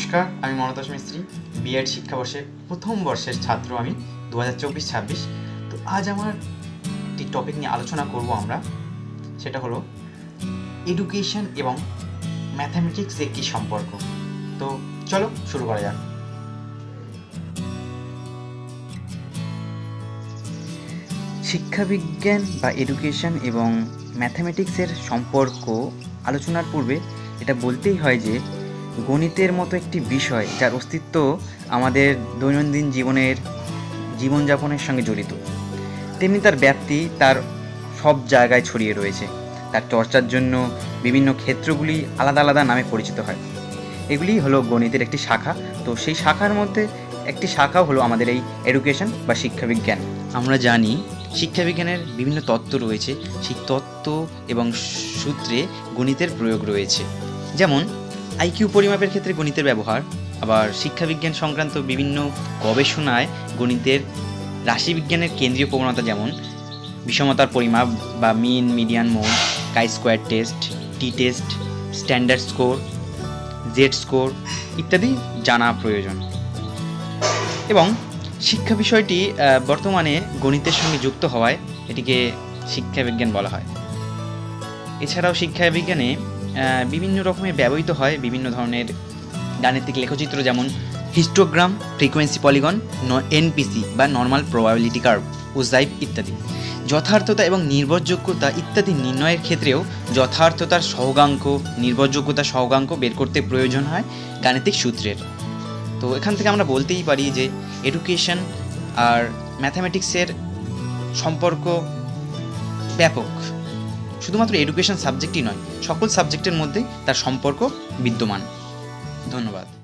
নমস্কার, আমি মনতোষ মিস্ত্রি বিএড শিক্ষাবর্ষের প্রথম বর্ষের ছাত্র আমি, দু হাজার চব্বিশ ছাব্বিশ। তো আজ আমার একটি টপিক নিয়ে আলোচনা করব আমরা, সেটা হলো এডুকেশন এবং ম্যাথামেটিক্সের কী সম্পর্ক। তো চলো শুরু করা যাক। শিক্ষাবিজ্ঞান বা এডুকেশন এবং ম্যাথামেটিক্সের সম্পর্ক আলোচনার পূর্বে এটা বলতেই হয় যে গণিতের মতো একটি বিষয় যার অস্তিত্ব আমাদের দৈনন্দিন জীবনের জীবনযাপনের সঙ্গে জড়িত। তেমনি তার ব্যাপ্তি তার সব জায়গায় ছড়িয়ে রয়েছে। তার চর্চার জন্য বিভিন্ন ক্ষেত্রগুলি আলাদা আলাদা নামে পরিচিত হয়। এগুলি হলো গণিতের একটি শাখা। তো সেই শাখার মধ্যে একটি শাখা হলো আমাদের এই এডুকেশন বা শিক্ষাবিজ্ঞান। আমরা জানি শিক্ষাবিজ্ঞানের বিভিন্ন তত্ত্ব রয়েছে। সেই তত্ত্ব এবং সূত্রে গণিতের প্রয়োগ রয়েছে। যেমন আইকিউ পরিমাপের ক্ষেত্রে গণিতের ব্যবহার, আবার শিক্ষাবিজ্ঞান সংক্রান্ত বিভিন্ন গবেষণায় গণিতের রাশিবিজ্ঞানের কেন্দ্রীয় প্রবণতা যেমন, বিষমতার পরিমাপ বা mean, median mode, chi square test, T test, standard score, Z score ইত্যাদি জানা প্রয়োজন। এবং শিক্ষা বিষয়টি বর্তমানে গণিতের সঙ্গে যুক্ত হওয়ায় এটিকে শিক্ষাবিজ্ঞান বলা হয়। এছাড়াও শিক্ষাবিজ্ঞানে বিভিন্ন রকমের ব্যবহৃত হয়, বিভিন্ন ধরনের গাণিতিক লেখচিত্র যেমন হিস্টোগ্রাম ফ্রিকোয়েন্সি পলিগন এনপিসি বা নর্মাল প্রবাবিলিটি কার্ভ উজাইভ ইত্যাদি। যথার্থতা এবং নির্ভরযোগ্যতা ইত্যাদি নির্ণয়ের ক্ষেত্রেও যথার্থতার সহগাঙ্ক, নির্ভরযোগ্যতা সহগাঙ্ক বের করতে প্রয়োজন হয় গাণিতিক সূত্রের। তো এখান থেকে আমরা বলতেই পারি যে এডুকেশন আর ম্যাথামেটিক্সের সম্পর্ক ব্যাপক। শুধুমাত্র এডুকেশন সাবজেক্টই নয় সকল সাবজেক্টের মধ্যেই তার সম্পর্ক বিদ্যমান। ধন্যবাদ।